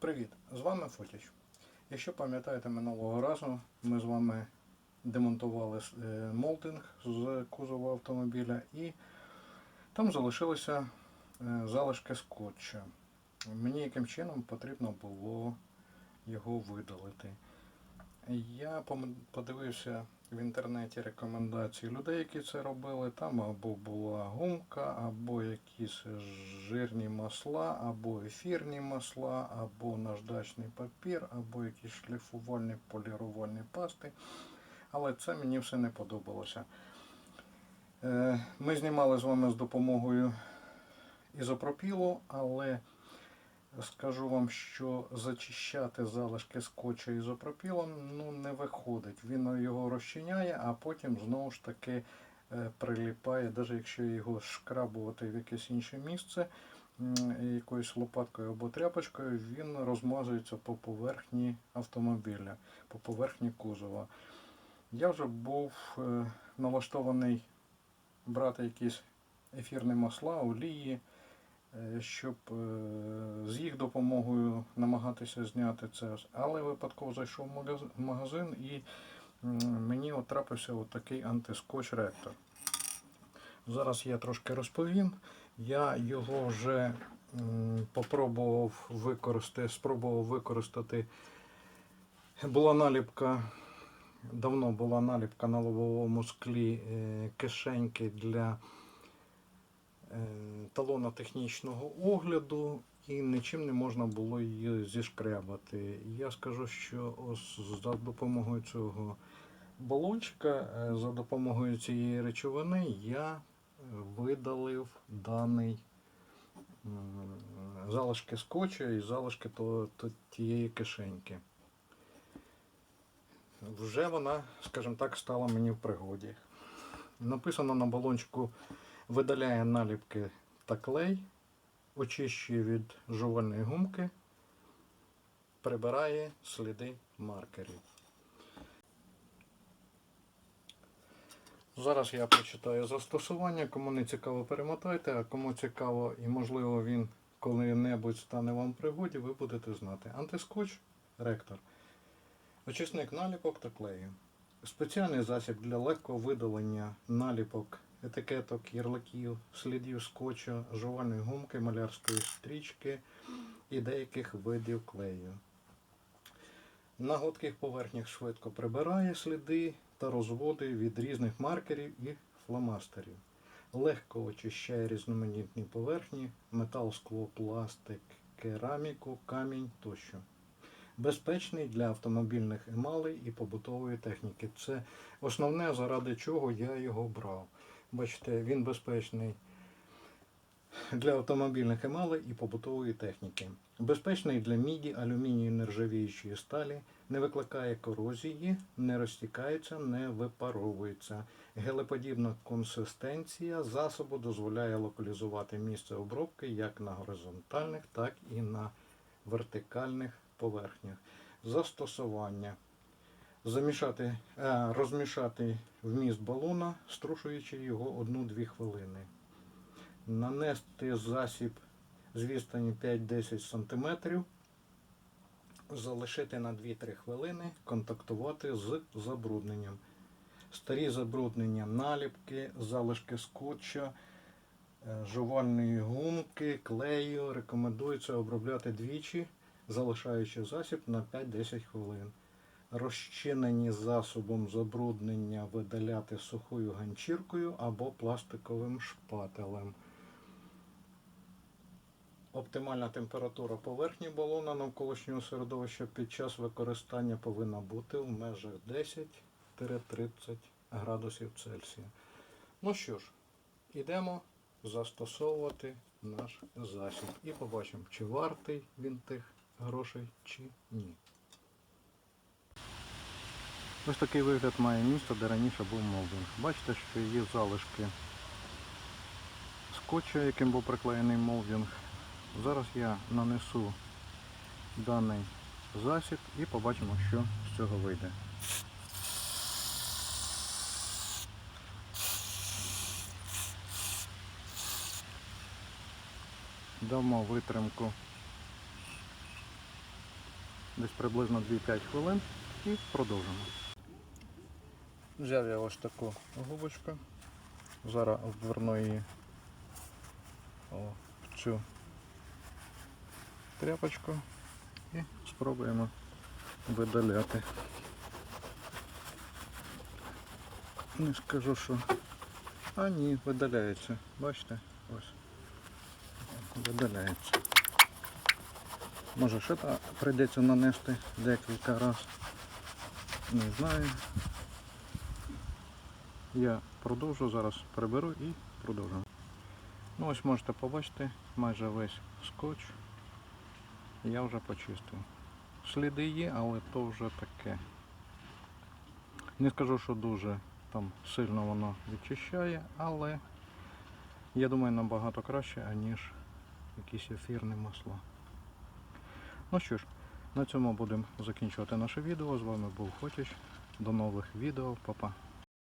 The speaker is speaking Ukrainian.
Привіт! З вами Фотіч. Якщо пам'ятаєте минулого разу, ми з вами демонтували молтинг молдинг з кузова автомобіля і там залишилися е, залишки скотча. Мені яким чином потрібно було його видалити. Я подивився в інтернеті рекомендації людей, які це робили. Там або була гумка, або якісь жирні масла, або ефірні масла, або наждачний папір, або якісь шліфувальні полірувальні пасти. Але це мені все не подобалося. Е, Ми знімали з вами з допомогою ізопропілу, але Скажу вам, що зачищати залишки скотча ізопропілом ну, не виходить. Він його розчиняє, а потім знову ж таки е, приліпає, навіть якщо його шкрабувати в якесь інше місце якоюсь лопаткою або тряпочкою, він розмазується по поверхні автомобіля, по поверхні кузова. Я вже був е, налаштований брати якісь ефірні масла, олії щоб е, з їх допомогою намагатися зняти це. Але випадково зайшов в магазин і мені трапився от такий антискотч ректор. Зараз я трошки розповім. Я його вже попробував використати, спробував використати. Була наліпка, давно була наліпка на лобовому склі е, кишеньки для е, талона технічного огляду і нічим не можна було її зішкрябати. Я скажу, що ось за допомогою цього балончика, е, за допомогою цієї речовини я е, видалив даний залишки скотча і залишки то, то тієї кишеньки. Вже вона, скажімо так, стала мені в пригоді. Написано на балончику видаляє наліпки та клей, очищує від жувальної гумки, прибирає сліди маркерів. Зараз я прочитаю застосування. Кому не цікаво, перемотайте, а кому цікаво і можливо він коли-небудь стане вам в пригоді, ви будете знати. Антискотч ректор. Очисник наліпок та клею. Спеціальний засіб для легкого видалення наліпок, етикеток, ярликів, слідів скотча, жувальної гумки, малярської стрічки і деяких видів клею. На гладких поверхнях швидко прибирає сліди та розводи від різних маркерів і фломастерів. Легко очищає різноманітні поверхні, метал, скло, пластик, кераміку, камінь тощо безпечний для автомобільних емалей і побутової техніки. Це основне, заради чого я його брав. Бачите, він безпечний для автомобільних емалей і побутової техніки. Безпечний для міді, алюмінію, нержавіючої сталі, не викликає корозії, не розтікається, не випаровується. Гелеподібна консистенція засобу дозволяє локалізувати місце обробки як на горизонтальних, так і на вертикальних поверхнях. Застосування. Замішати, е, розмішати вміст балона, струшуючи його 1-2 хвилини. Нанести засіб з відстані 5-10 см. Залишити на 2-3 хвилини, контактувати з забрудненням. Старі забруднення, наліпки, залишки скотча, е, жувальної гумки, клею рекомендується обробляти двічі залишаючи засіб на 5-10 хвилин. Розчинені засобом забруднення видаляти сухою ганчіркою або пластиковим шпателем. Оптимальна температура поверхні балона навколишнього середовища під час використання повинна бути в межах 10-30 градусів Цельсія. Ну що ж, йдемо застосовувати наш засіб і побачимо, чи вартий він тих грошей чи ні. Ось такий вигляд має місто, де раніше був молдинг. Бачите, що є залишки скотча, яким був приклеєний молдинг. Зараз я нанесу даний засіб і побачимо, що з цього вийде. Дамо витримку десь приблизно 2-5 хвилин і продовжимо. Взяв я ось таку губочку. Зараз вверну її о, в цю тряпочку і спробуємо видаляти. Не скажу, що. А ні, видаляється. Бачите? Ось. Видаляється. Може ще прийдеться нанести декілька разів. Не знаю. Я продовжу, зараз приберу і продовжу. Ну ось можете побачити майже весь скотч. Я вже почистив. Сліди є, але то вже таке. Не скажу, що дуже там сильно воно відчищає, але я думаю набагато краще, аніж якісь ефірне масло. Ну що ж, на цьому будемо закінчувати наше відео. З вами був Хотіч. До нових відео, Па-па.